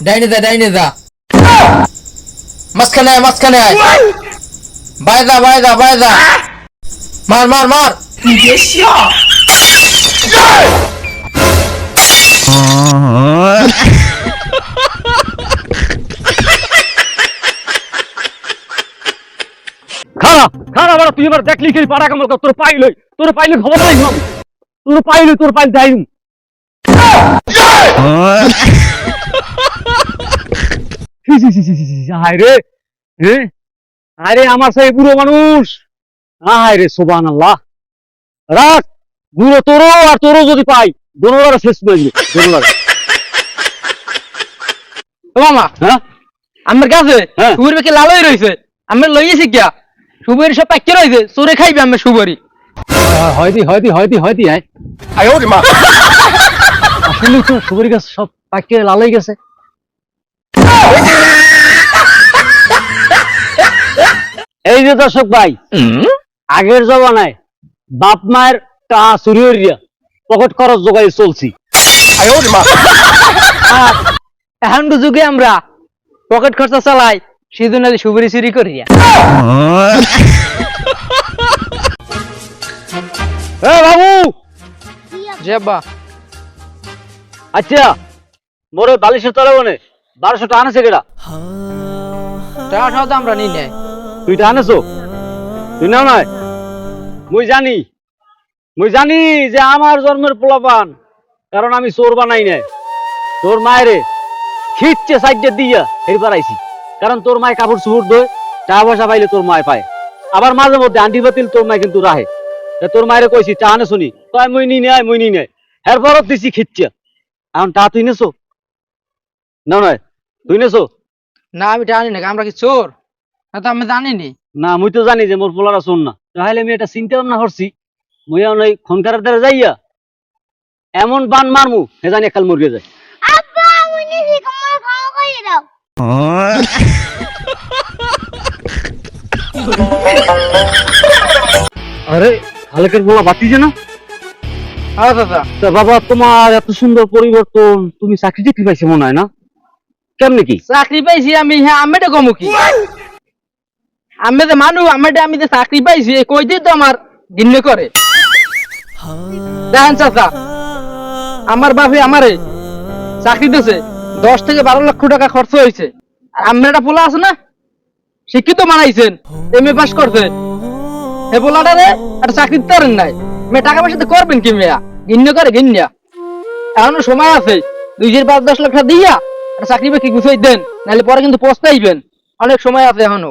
ডাইনে দা ডাইনে দা মাঝখানে আয় মাঝখানে আয় বাইদা বাইদা বাইদা মার মার মার খারা খারা বড় তুই এবার দেখলি কি পাড়া কামল তোর পাইল তোর পাইলে খবর নাই তোর পাইল তোর পাইল যাই হায় রে হ্যাঁ আরে আমার সাথে বুড়ো মানুষ। হায় রে সোবান আল্লাহ রাখ বুড়ো তোরও আর তোরও যদি পাই দোনোলার শেষ মারবি দোনোলার। মামা হ্যাঁ? হ্যাঁ? লালই রইছে। আমরা লইয়েছি কিয়া সুবুরি সব পাইকে রইছে চোরে খাইবে আমরা সুবুরি হয়দি হয়দি হয়দি হয়দি হ্যাঁ আয় ওরে মা। গাছ সব পাইকে লালই গেছে। প্রিয় দর্শক ভাই আগের জমানায় বাপ মায়ের টা চুরি পকেট খরচ জোগাই চলছি। এখন যুগে আমরা পকেট খরচা চালাই চুরি বাবু! আচ্ছা মোরে বালিশের তলে বারোশো টাকা আছে কেটা টাকা আমরা নিই নাই। তুই টা আনেছো? তুই নাও নয় মুই জানি মুই জানি যে আমার জন্মের পোলাপান, কারণ আমি চোর বানাই নাই। তোর মায়েরে খিচ্ছে সাইডে দিয়া এরবার আইছি কারণ তোর মায় কাপড় চুপড় দোয় টাকা পয়সা পাইলে তোর মায় পায়। আবার মাঝে মধ্যে আন্টি বাতিল তোর মায় কিন্তু রাহে। তা তোর মায়েরে কইছি চা আনে শুনি কয়, মুই নি নেয় মুই নি নেয় এরপরও দিছি খিচ্ছে এখন টা তুই নেছো? না নয় তুই নেছো? না, আমি টাকা নিই না আমরা কি চোর? না তো আমি জানিনি। না মুই তো জানি যে মোর পোলারা শোন না। তাহলে আমি এটা চিন্তা ভাবনা করছি মুই এখন ওই খনকারের দ্বারা যাইয়া এমন বান মারমু হে জানি একাল মরিয়ে যায়। আরে হালকের বলা বাতি যে না? হ্যাঁ দাদা। তা বাবা তোমার এত সুন্দর পরিবর্তন তুমি চাকরি চাকরি পাইছে মনে হয় না? কেমনে কি? চাকরি পাইছি আমি হ্যাঁ আমি তো কমু কি? আমি যে মানুষ আমি যে- আমি যে চাকরি পাইছি কই দিয়ে তো আমার ঘিন্ন করে। দেখেন চাচা, আমার বাপে আমারে চাকরি দিয়েছে দশ থেকে বারো লক্ষ টাকা খরচ হয়েছে। আর আমার একটা পোলা আছে না? শিক্ষিত মানাইছেন, এম এ পাস করছে। এ পোলাটারে একটা চাকরি দিতে পারেন নাই। মেয়ে টাকা পয়সা করবেন কি মেয়া? ঘিন্ন করে ঘিন্না এখনও সময় আছে দুই চার পাঁচ দশ লাখ টাকা দিয়া একটা চাকরি বাকরি গুছাই দেন, নাহলে পরে কিন্তু পস্তাইবেন। অনেক সময় আছে এখনও।